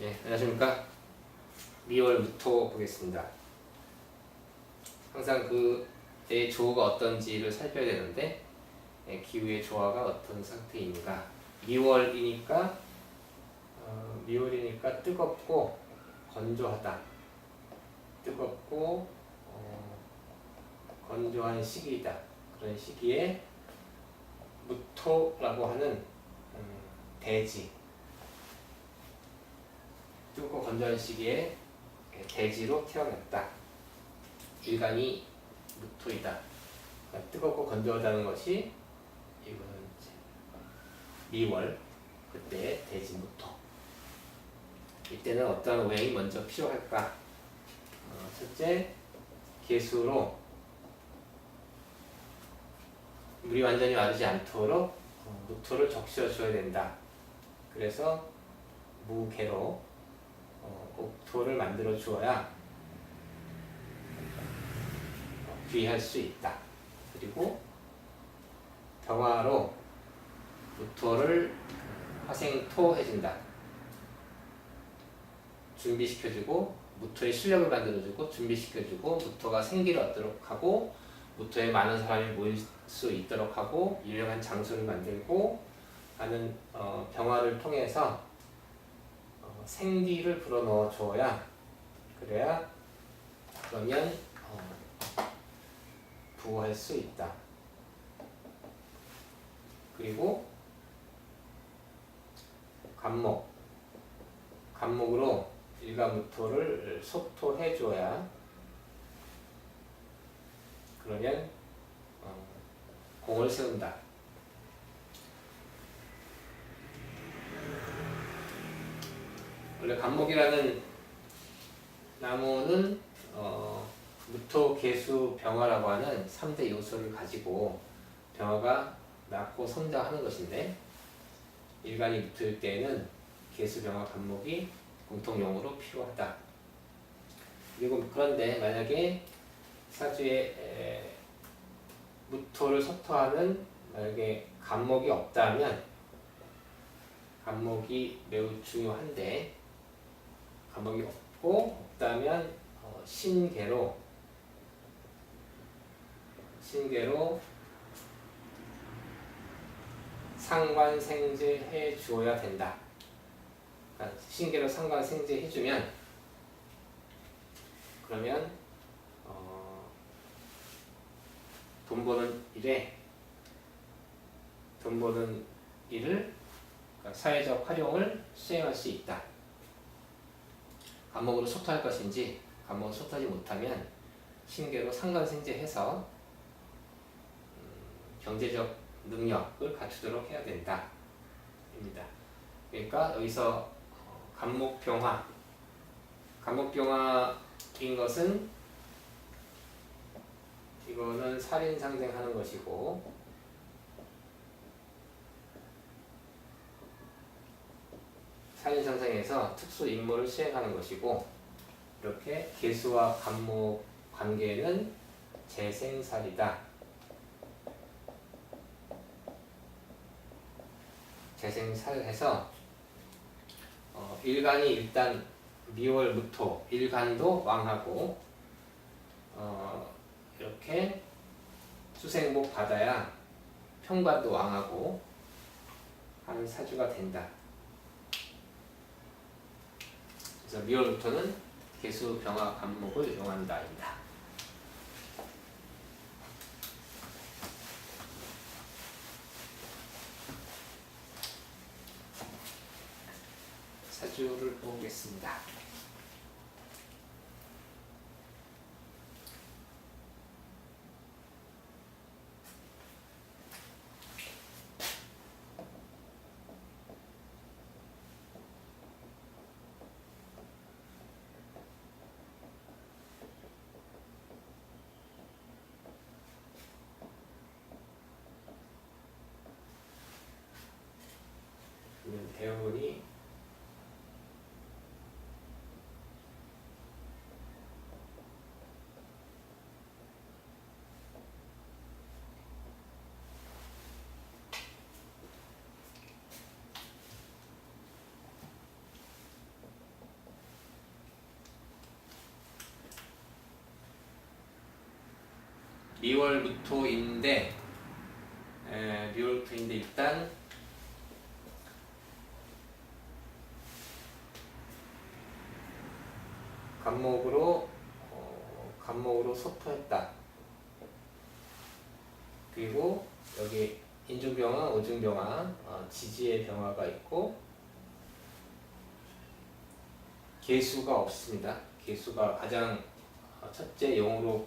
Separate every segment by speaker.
Speaker 1: 예, 안녕하십니까. 미월부터 보겠습니다. 항상 그의 조어가 어떤지를 살펴야 되는데 예, 기후의 조화가 어떤 상태인가. 미월이니까 어, 미월이니까 뜨겁고 건조하다. 뜨겁고 어, 건조한 시기이다. 그런 시기에 무토라고 하는 음, 대지 뜨겁고 건조한 시기에 대지로 태어났다. 일간이 무토이다. 그러니까 뜨겁고 건조하다는 것이 이거는 미월 그때 대지 무토. 이때는 어떠한 오행이 먼저 필요할까? 어, 첫째 개수로 물이 완전히 마르지 않도록 어, 무토를 적셔 줘야 된다. 그래서 무개로 어, 옥토를 만들어 주어야 귀할 수 있다. 그리고 병화로 무토를 화생토 해준다. 준비시켜주고 무토의 실력을 만들어주고 준비시켜주고 무토가 생기를 얻도록 하고 무토에 많은 사람이 모일 수 있도록 하고 유명한 장소를 만들고 하는 어, 병화를 통해서 어, 생기를 불어넣어 줘야 그래야 그러면 어, 부호할 수 있다. 그리고 간목 간목으로 일가무토를 소토해 줘야 그러면 어, 공을 세운다. 원래 간목이라는 나무는 어, 무토, 개수, 병화라고 하는 3대 요소를 가지고 병화가 낳고 성장하는 것인데 일간이 무토일 때에는 개수, 병화, 간목이 공통용으로 필요하다. 그리고 그런데 만약에 사주에 에, 무토를 소토하는 만약에 간목이 없다면 간목이 매우 중요한데 간목이 없고 없다면 어, 신계로 신계로 상관생제 해 주어야 된다. 그러니까 신계로 상관생제 해 주면 그러면 어, 돈 버는 일에 돈 버는 일을 그러니까 사회적 활용을 수행할 수 있다. 감목으로 소토할 것인지 감목으로 소토하지 못하면 신계로 상관생제해서 음, 경제적 능력을 갖추도록 해야 된다. 입니다. 그러니까 여기서 어, 감목병화 감목병화인 것은 이거는 살인 상생하는 것이고 살인 상생에서 특수 임무를 수행하는 것이고 이렇게 개수와 간목 관계는 재생살이다. 재생살해서 어, 일간이 일단 미월 무토 일간도 왕하고 어, 이렇게 수생복 받아야 평관도 왕하고 하는 사주가 된다. 그래서 미월부터는 개수 병화 간목을 이용한다입니다. 사주를 보겠습니다. 대원이 미월부터인데 에, 미월부터인데 일단 간목으로 어, 간목으로 소토했다. 그리고 여기 인중병화, 오중병화, 어, 지지의 병화가 있고 개수가 없습니다. 개수가 가장 어, 첫째 용으로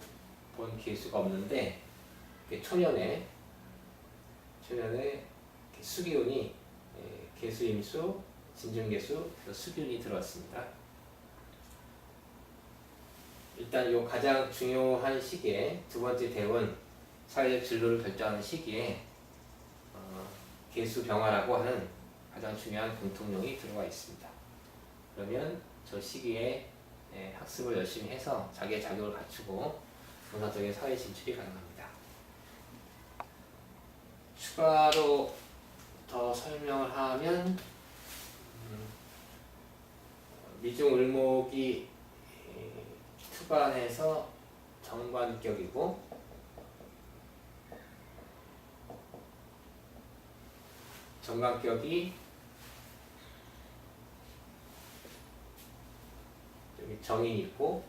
Speaker 1: 본 개수가 없는데 초년에 초년에 수기운이 예, 개수임수, 진중개수, 수기운이 들어왔습니다. 일단 요 가장 중요한 시기에 두 번째 대원 사회적 진로를 결정하는 시기에 어, 개수 병화라고 하는 가장 중요한 공통령이 들어가 있습니다. 그러면 저 시기에 예, 학습을 열심히 해서 자기의 자격을 갖추고 문화적인 사회 진출이 가능합니다. 추가로 더 설명을 하면 음, 미중 을목이 예, 투관해서 정관격이고 정관격이 여기 정이 있고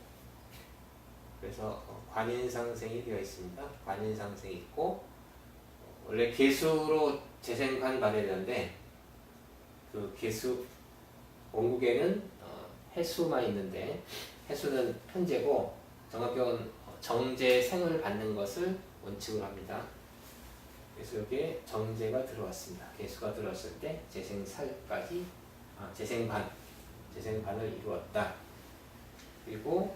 Speaker 1: 그래서 어, 관인상생이 되어 있습니다. 관인상생이 있고 원래 개수로 재생관이 받아야 되는데 그 개수 원국에는 어, 해수만 있는데 해수는 편제고 정학경은 어, 정제 생을 받는 것을 원칙으로 합니다. 그래서 여기에 정제가 들어왔습니다. 개수가 들어왔을 때 재생 살까지 아, 재생 반 재생 반을 이루었다. 그리고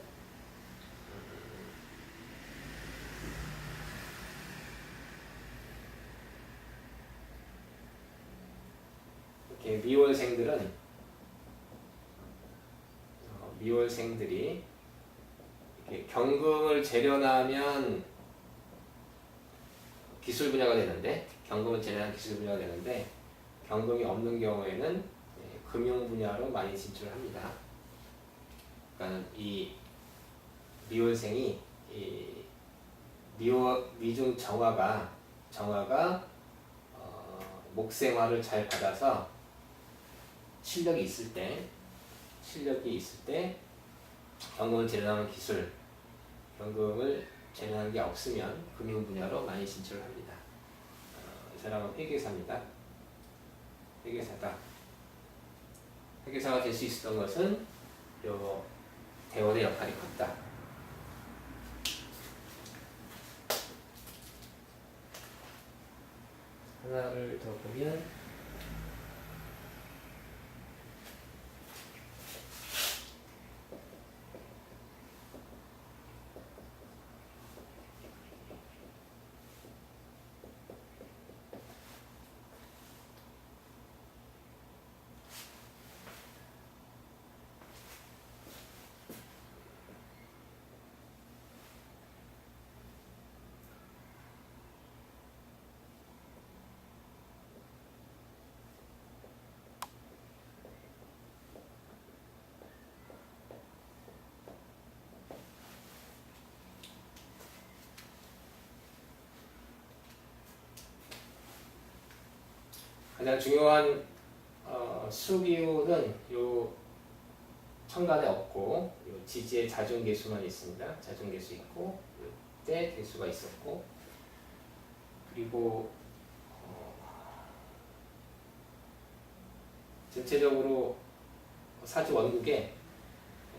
Speaker 1: 이렇게 미월생들은 어, 미월생들이 경금을 재련하면 기술 분야가 되는데 경금을 재련한 기술 분야가 되는데 경금이 없는 경우에는 예, 금융 분야로 많이 진출합니다. 그러니까 이 미월생이 이 미월 미중 정화가 정화가 어, 목생화를 잘 받아서 실력이 있을 때 실력이 있을 때 경금을 재련하는 기술 경금을 재련하는 게 없으면 금융 분야로 많이 진출을 합니다. 어, 이 사람은 회계사입니다. 회계사다. 회계사가 될 수 있었던 것은 요 대원의 역할이 컸다. 하나를 더 보면 가장 중요한 어, 수기호는 요 천간에 없고 요 지지에 자중개수만 있습니다. 자중개수 있고 때 개수가 있었고 그리고 어, 전체적으로 사지 원국에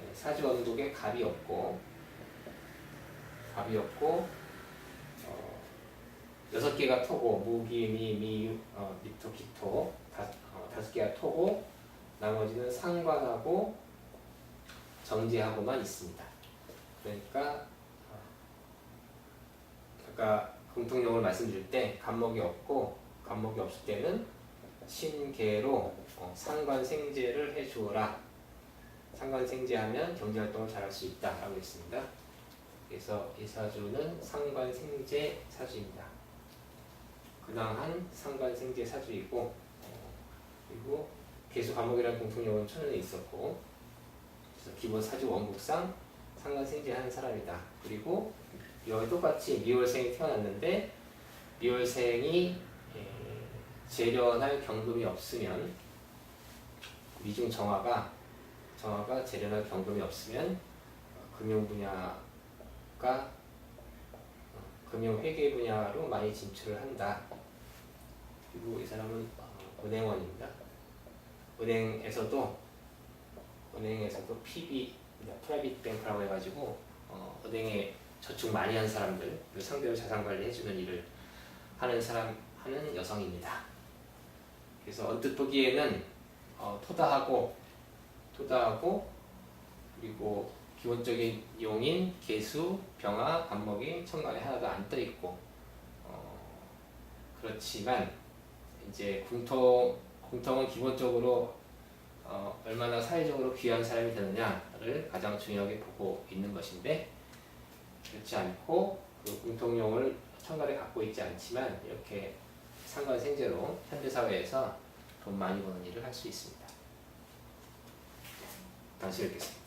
Speaker 1: 예, 사지 원국에 갑이 없고 갑이 없고 어, 여섯 개가 토고 무기 미미 어, 미토 기토 다, 어, 다섯 개가 토고 나머지는 상관하고 정제하고만 있습니다. 그러니까 어, 아까 공통령을 말씀드릴 때 간목이 없고 간목이 없을 때는 신계로 어, 상관생제를 해주어라. 상관생제하면 경제활동을 잘할 수 있다라고 했습니다. 그래서 이 사주는 상관생제 사주입니다. 근황한 상관생제 사주이고 어, 그리고 개수 과목이라는 공통령은 천연에 있었고 그래서 기본 사주 원국상 상관생제 하는 사람이다. 그리고 이와 똑같이 미월생이 태어났는데 미월생이 에, 재련할 경금이 없으면 미중 정화가 정화가 재련할 경금이 없으면 어, 금융 분야가 어, 금융 회계 분야로 많이 진출을 한다. 그리고 이 사람은 어, 은행원입니다. 은행에서도 은행에서도 PB 프라이빗 뱅크라고 해가지고 어, 은행에 저축 많이 한 사람들 그 상대로 자산 관리 해주는 일을 하는 사람 하는 여성입니다. 그래서 언뜻 보기에는 어, 토다하고 토다하고 그리고 기본적인 용인, 개수, 병화, 간목이 천간에 하나도 안 떠 있고 어, 그렇지만 이제 궁통 궁통은 기본적으로 어, 얼마나 사회적으로 귀한 사람이 되느냐를 가장 중요하게 보고 있는 것인데 그렇지 않고 그 공통용을 천간에 갖고 있지 않지만 이렇게 상관 생제로 현대 사회에서 돈 많이 버는 일을 할 수 있습니다. 다시 뵙겠습니다.